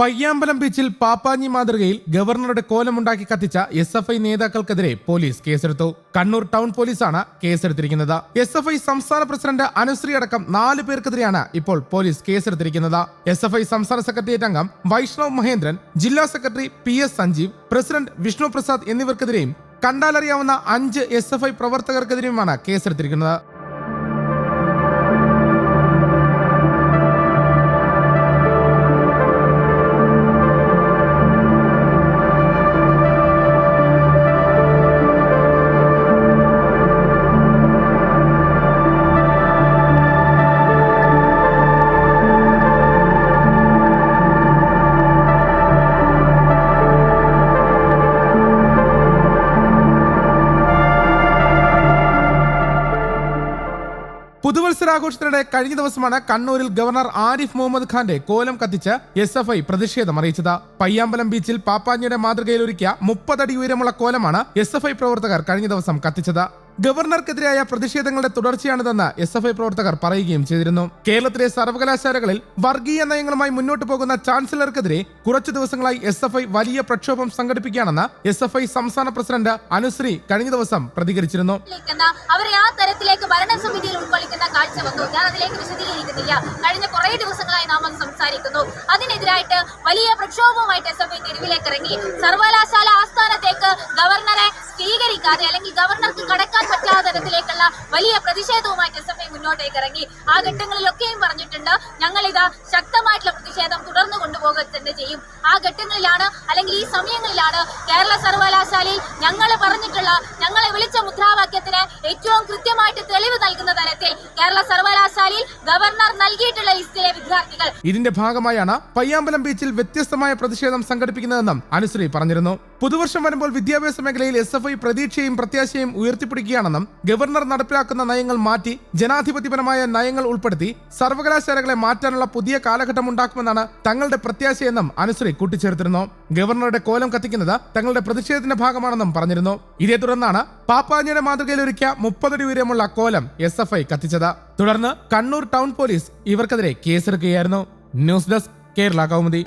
പയ്യാമ്പലം ബീച്ചിൽ പാപ്പാഞ്ഞി മാതൃകയിൽ ഗവർണറുടെ കോലമുണ്ടാക്കി കത്തിച്ച എസ് എഫ് ഐ നേതാക്കൾക്കെതിരെ പോലീസ് കേസെടുത്തു. കണ്ണൂർ ടൗൺ പോലീസാണ് കേസെടുത്തിരിക്കുന്നത്. എസ് എഫ് ഐ സംസ്ഥാന പ്രസിഡന്റ് അനുശ്രീ അടക്കം നാല് പേർക്കെതിരെയാണ് ഇപ്പോൾ പോലീസ് കേസെടുത്തിരിക്കുന്നത്. എസ് എഫ് ഐ സംസ്ഥാന സെക്രട്ടേറിയറ്റ് അംഗം വൈഷ്ണവ് മഹേന്ദ്രൻ ജില്ലാ secretary P S Sanjeev president Vishnu Prasad എന്നിവർക്കെതിരെയും കണ്ടാലറിയാവുന്ന അഞ്ച് എസ് എഫ് ഐ പ്രവർത്തകർക്കെതിരെയുമാണ് കേസെടുത്തിരിക്കുന്നത്. പുതുവത്സരാഘോഷത്തിനിടെ കഴിഞ്ഞ ദിവസമാണ് കണ്ണൂരിൽ ഗവർണർ ആരിഫ് മുഹമ്മദ് ഖാന്റെ കോലം കത്തിച്ച് എസ് എഫ് ഐ പ്രതിഷേധം അറിയിച്ചത്. പയ്യാമ്പലം ബീച്ചിൽ പാപ്പാഞ്ഞിയുടെ മാതൃകയിൽ ഒരുക്കിയ മുപ്പതടി ഉയരമുള്ള കോലമാണ് എസ് എഫ് ഐ പ്രവർത്തകർ കഴിഞ്ഞ ദിവസം കത്തിച്ചത്. ഗവർണർക്കെതിരായ പ്രതിഷേധങ്ങളുടെ തുടർച്ചയാണിതെന്ന് എസ് എഫ് ഐ പ്രവർത്തകർ പറയുകയും ചെയ്തിരുന്നു. കേരളത്തിലെ സർവകലാശാലകളിൽ വർഗീയ നയങ്ങളുമായി മുന്നോട്ട് പോകുന്ന ചാൻസലർക്കെതിരെ കുറച്ചു ദിവസങ്ങളായി എസ് എഫ് ഐ വലിയ പ്രക്ഷോഭം സംഘടിപ്പിക്കുകയാണെന്ന് എസ് എഫ് ഐ സംസ്ഥാന പ്രസിഡന്റ് അനുശ്രീ കഴിഞ്ഞ ദിവസം പ്രതികരിച്ചിരുന്നു. അവരെ ആ തരത്തിലേക്ക് ഭരണസമിതിയിൽ ഉൾക്കൊള്ളിക്കുന്ന കാഴ്ച വന്നു ഞാൻ അതിലേക്ക് വിശദീകരിക്കുന്നില്ല. കഴിഞ്ഞ കുറേ ദിവസങ്ങളായി നാം അത് സംസാരിക്കുന്നു. അതിനെതിരായിട്ട് വലിയ പ്രക്ഷോഭവുമായിട്ട് എസ് എഫ് ഐ തെരുവിലേക്ക് ഇറങ്ങി സർവകലാശാല സ്വീകരിക്കാതെ അല്ലെങ്കിൽ ഗവർണർക്ക് കടക്കാൻ പറ്റാത്ത തരത്തിലേക്കുള്ള വലിയ പ്രതിഷേധവുമായിട്ട് എസ് എഫ് ഐ മുന്നോട്ടേക്ക് ഇറങ്ങി ആ ഘട്ടങ്ങളിലൊക്കെയും പറഞ്ഞിട്ടുണ്ട് ഞങ്ങൾ ഇതാ ശക്തമായിട്ടുള്ള പ്രതിഷേധം തുടർന്നു കൊണ്ടുപോകുക തന്നെ ചെയ്യും. ആ ഘട്ടങ്ങളിലാണ് അല്ലെങ്കിൽ ഈ സമയങ്ങളിലാണ് കേരള സർവകലാശാലയിൽ ഞങ്ങൾ പറഞ്ഞിട്ടുള്ള ഞങ്ങളെ വിളിച്ച മുദ്രാവാക്യത്തിന് ഏറ്റവും കൃത്യമായിട്ട് തെളിവ് നൽകുന്ന തരത്തിൽ കേരള സർവകലാശാലയിൽ ഗവർണർ നൽകിയിട്ടുള്ള വിദ്യാർത്ഥികൾ. ഇതിന്റെ ഭാഗമായാണ് പയ്യാമ്പലം ബീച്ചിൽ വ്യത്യസ്തമായ പ്രതിഷേധം സംഘടിപ്പിക്കുന്നതെന്നും അനുശ്രീ പറഞ്ഞിരുന്നു. പുതുവർഷം വരുമ്പോൾ വിദ്യാഭ്യാസ മേഖലയിൽ എസ് എഫ് ഐ പ്രതീക്ഷയും പ്രത്യാശയും ഉയർത്തിപ്പിടിക്കുകയാണെന്നും ഗവർണർ നടപ്പിലാക്കുന്ന നയങ്ങൾ മാറ്റി ജനാധിപത്യപരമായ നയങ്ങൾ ഉൾപ്പെടുത്തി സർവകലാശാലകളെ മാറ്റാനുള്ള പുതിയ കാലഘട്ടം ഉണ്ടാക്കുമെന്നാണ് തങ്ങളുടെ പ്രത്യാശയെന്നും അനുശ്രീ കൂട്ടിച്ചേർത്തിരുന്നു. ഗവർണറുടെ കോലം കത്തിക്കുന്നത് തങ്ങളുടെ പ്രതിഷേധത്തിന്റെ ഭാഗമാണെന്നും പറഞ്ഞിരുന്നു. ഇതേ തുടർന്നാണ് പാപ്പാഞ്ഞിയുടെ മാതൃകയിൽ ഒരുക്കിയ മുപ്പതടി ഉയരമുള്ള കോലം എസ് എഫ് ഐ കത്തിച്ചത്. തുടർന്ന് കണ്ണൂർ ടൗൺ പോലീസ് ഇവർക്കെതിരെ കേസെടുക്കുകയായിരുന്നു. News desk Kerala Kaumudi.